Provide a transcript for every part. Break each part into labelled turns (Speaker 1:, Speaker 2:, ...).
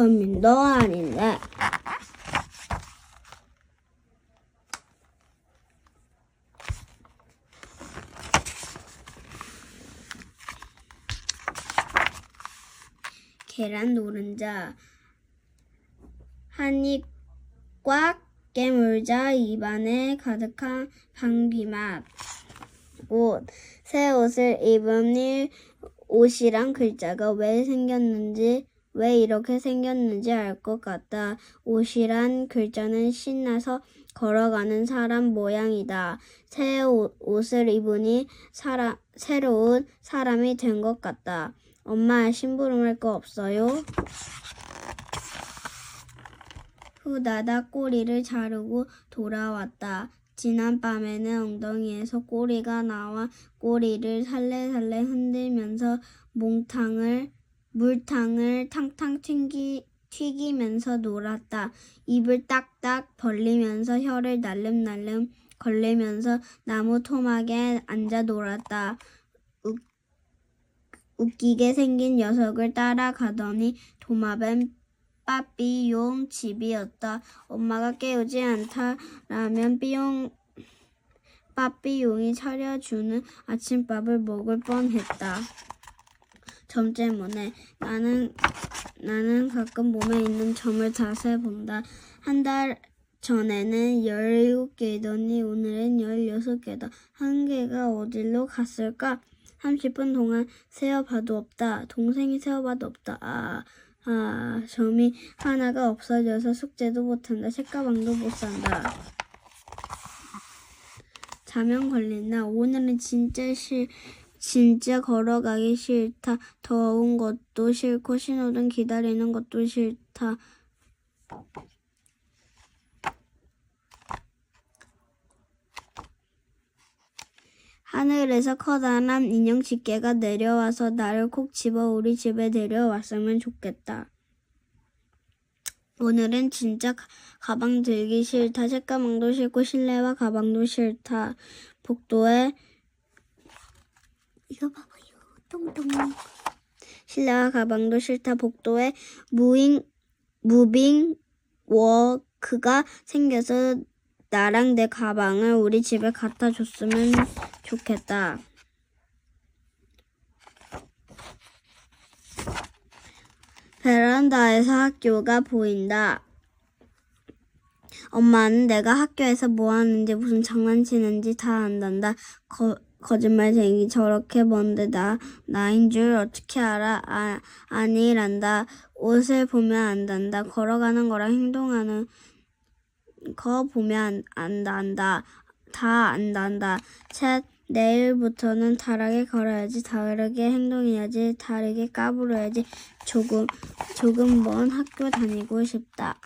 Speaker 1: 범인도 아닌데. 계란 노른자. 한입 꽉 깨물자. 입안에 가득한 방귀맛. 옷, 새 옷을 입으니 옷이란 글자가 왜 생겼는지, 왜 이렇게 생겼는지 알 것 같다. 옷이란 글자는 신나서 걸어가는 사람 모양이다. 새 옷, 옷을 입으니 사람, 새로운 사람이 된 것 같다. 엄마, 심부름할 거 없어요? 후다다 꼬리를 자르고 돌아왔다. 지난 밤에는 엉덩이에서 꼬리가 나와 꼬리를 살래살래 흔들면서 몽탕을 물탕을 탕탕 튀기, 튀기면서 놀았다. 입을 딱딱 벌리면서 혀를 날름날름 걸리면서 나무 토막에 앉아 놀았다. 웃, 웃기게 생긴 녀석을 따라가더니 도마뱀 빠삐용 집이었다. 엄마가 깨우지 않다라면 삐용 빠삐용이 차려주는 아침밥을 먹을 뻔했다. 점 때문에 나는 나는 가끔 몸에 있는 점을 자세히 본다. 한 달 전에는 17개더니 오늘은 16개다. 한 개가 어디로 갔을까? 30분 동안 세어봐도 없다. 동생이 세어봐도 없다. 아, 아, 점이 하나가 없어져서 숙제도 못한다. 책가방도 못 산다. 자면 걸린다. 오늘은 진짜 싫, 진짜 걸어가기 싫다. 더운 것도 싫고 신호등 기다리는 것도 싫다. 하늘에서 커다란 인형 집게가 내려와서 나를 콕 집어 우리 집에 데려왔으면 좋겠다. 오늘은 진짜 가- 가방 들기 싫다. 책가방도 싫고 실내화 가방도 싫다. 복도에 이거 봐봐요. 똥똥. 실내화 가방도 싫다. 복도에 무잉 무빙 워크가 생겨서 나랑 내 가방을 우리 집에 갖다 줬으면 좋겠다. 베란다에서 학교가 보인다. 엄마는 내가 학교에서 뭐 하는지 무슨 장난치는지 다 안단다. 거, 거짓말쟁이 저렇게 먼데 나 나인 줄 어떻게 알아? 아, 아니란다. 옷을 보면 안단다. 걸어가는 거랑 행동하는 거 보면 안, 안단다. 다 안단다. 셋 내일부터는 다르게 걸어야지. 다르게 행동해야지. 다르게 까불어야지. 조금 조금 먼 학교 다니고 싶다.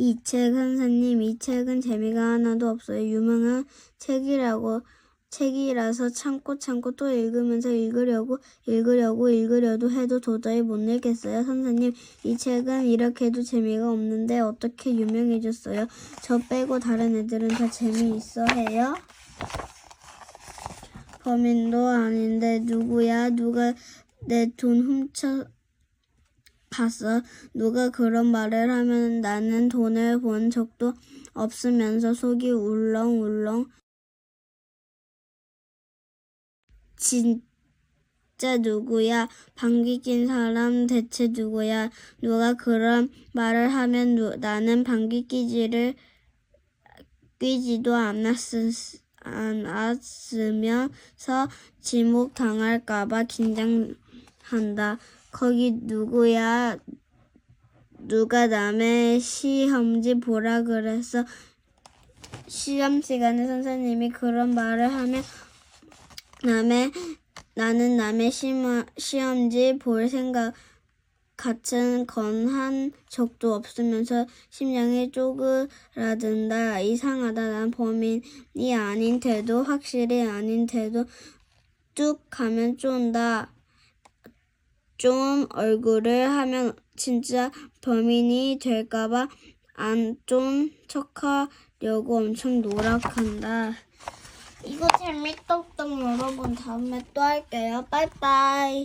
Speaker 1: 이책 선생님, 이 책은 재미가 하나도 없어요. 유명한 책이라고 책이라서 참고 참고 또 읽으면서 읽으려고 읽으려고 읽으려도 해도 도저히 못 읽겠어요. 선생님, 이 책은 이렇게도 재미가 없는데 어떻게 유명해졌어요? 저 빼고 다른 애들은 다 재미있어 해요? 범인도 아닌데 누구야? 누가 내 돈 훔쳐 갔어. 누가 그런 말을 하면 나는 돈을 본 적도 없으면서 속이 울렁울렁. 진짜 누구야? 방귀 낀 사람 대체 누구야? 누가 그런 말을 하면 누, 나는 방귀 끼지를 끼지도 않았으, 않았으면서 지목 당할까봐 긴장한다. 거기 누구야? 누가 남의 시험지 보라 그랬어? 시험 시간에 선생님이 그런 말을 하면 남의 나는 남의 시험, 시험지 볼 생각 같은 건 한 적도 없으면서 심장이 쪼그라든다. 이상하다. 난 범인이 아닌 태도, 확실히 아닌 태도 뚝 가면 쫀다. 쫀 얼굴을 하면 진짜 범인이 될까봐 안쫀 척하려고 엄청 노력한다. 이거 재밌었던 여러분 다음에 또 할게요. 빠이빠이.